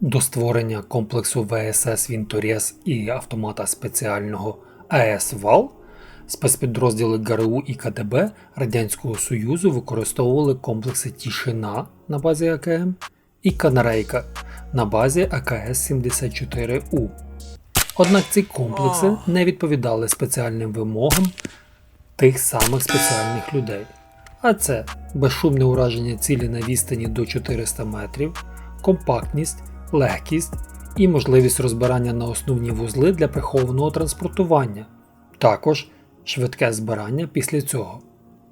До створення комплексу ВСС Вінторез і автомата спеціального АЕС ВАЛ спецпідрозділи ГРУ і КДБ Радянського Союзу використовували комплекси Тішина на базі АКМ і Канарейка на базі АКС-74У. Однак ці комплекси не відповідали спеціальним вимогам тих самих спеціальних людей. А це безшумне ураження цілі на відстані до 400 метрів, компактність, легкість і можливість розбирання на основні вузли для прихованого транспортування, також швидке збирання після цього.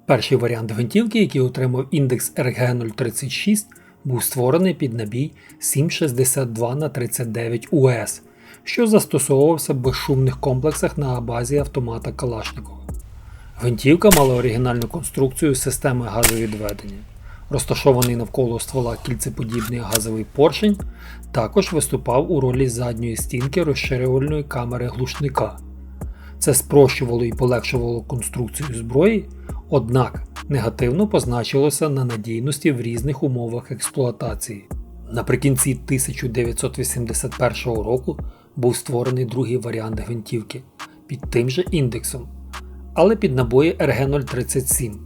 Перший варіант гвинтівки, який отримав індекс RG036, був створений під набій 762 на 39 УС, що застосовувався в безшумних комплексах на базі автомата Калашникова. Гвинтівка мала оригінальну конструкцію системи газовідведення. Розташований навколо ствола кільцеподібний газовий поршень також виступав у ролі задньої стінки розширювальної камери глушника. Це спрощувало і полегшувало конструкцію зброї, однак негативно позначилося на надійності в різних умовах експлуатації. Наприкінці 1981 року був створений другий варіант гвинтівки під тим же індексом, але під набої RG037.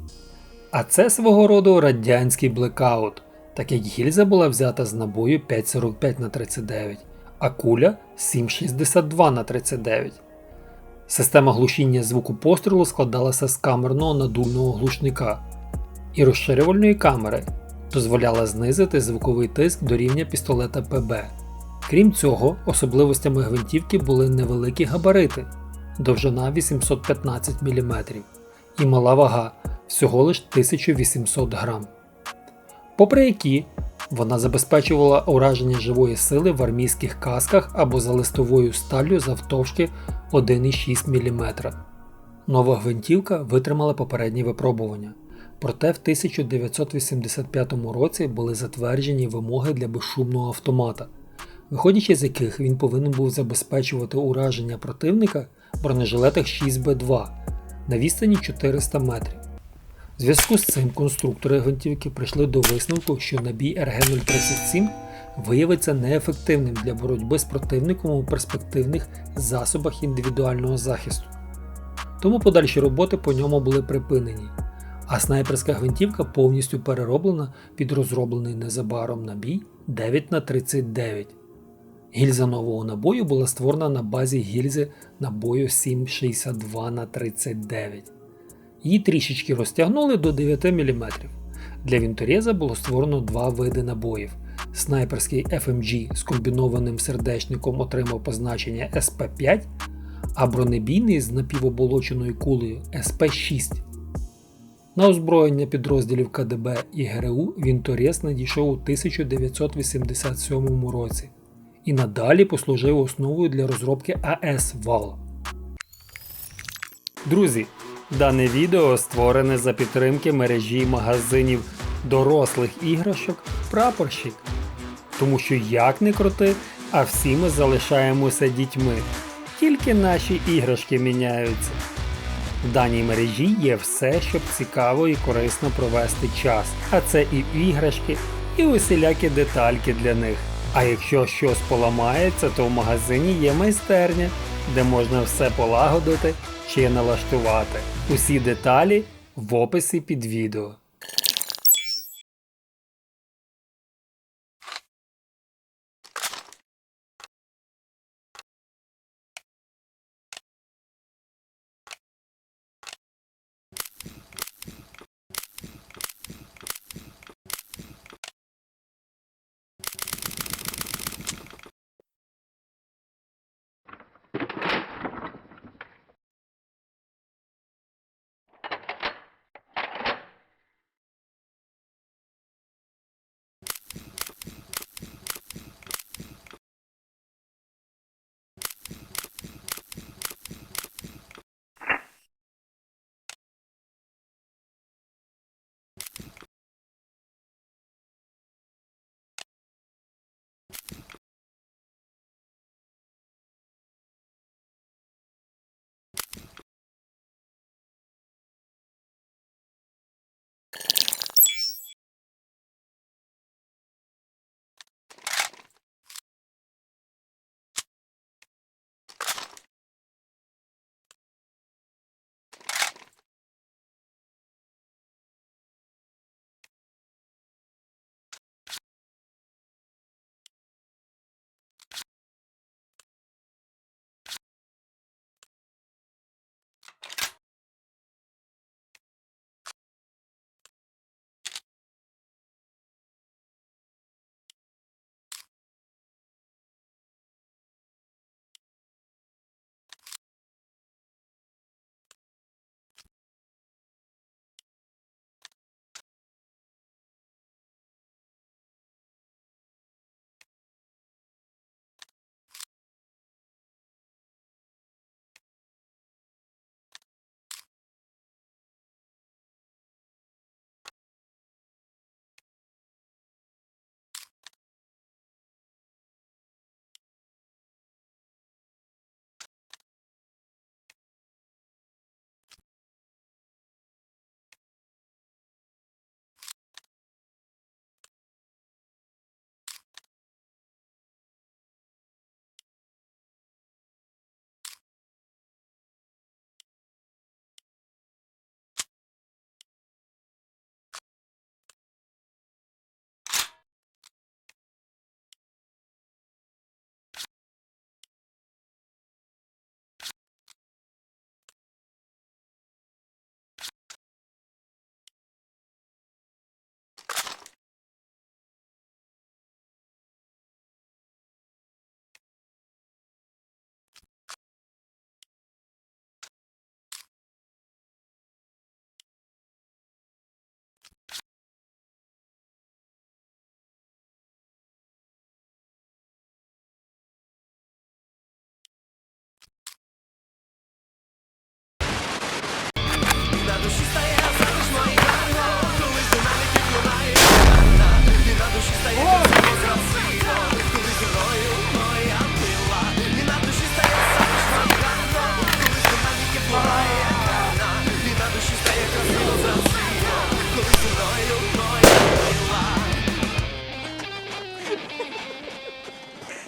А це свого роду радянський блекаут, так як гільза була взята з набою 5,45 на 39, а куля 7,62 на 39. Система глушіння звуку пострілу складалася з камерного надувного глушника і розширювальної камери, дозволяла знизити звуковий тиск до рівня пістолета ПБ. Крім цього, особливостями гвинтівки були невеликі габарити, довжина 815 мм і мала вага всього лиш 1800 грам. Попри які вона забезпечувала ураження живої сили в армійських касках або за листовою сталлю завтовшки 1,6 мм. Нова гвинтівка витримала попередні випробування, проте в 1985 році були затверджені вимоги для безшумного автомата, виходячи з яких він повинен був забезпечувати ураження противника в бронежилетах 6Б2 на відстані 400 метрів. Зв'язку з цим конструктори гвинтівки прийшли до висновку, що набій РГ-037 виявиться неефективним для боротьби з противником у перспективних засобах індивідуального захисту. Тому подальші роботи по ньому були припинені, а снайперська гвинтівка повністю перероблена під розроблений незабаром набій 9х39. Гільза нового набою була створена на базі гільзи набою 7,62 на 39 Її трішечки розтягнули до 9 мм. Для Вінтореза було створено два види набоїв. Снайперський FMG з комбінованим сердечником отримав позначення SP5, а бронебійний з напівоболоченою кулею SP6. На озброєння підрозділів КДБ і ГРУ Вінторез надійшов у 1987 році і надалі послужив основою для розробки АС ВАЛ. Друзі, дане відео створене за підтримки мережі магазинів дорослих іграшок Прапорщик. Тому що як не крути, а всі ми залишаємося дітьми. Тільки наші іграшки міняються. В даній мережі є все, щоб цікаво і корисно провести час. А це і іграшки, і усілякі детальки для них. А якщо щось поламається, то в магазині є майстерня, де можна все полагодити чи налаштувати. Усі деталі в описі під відео.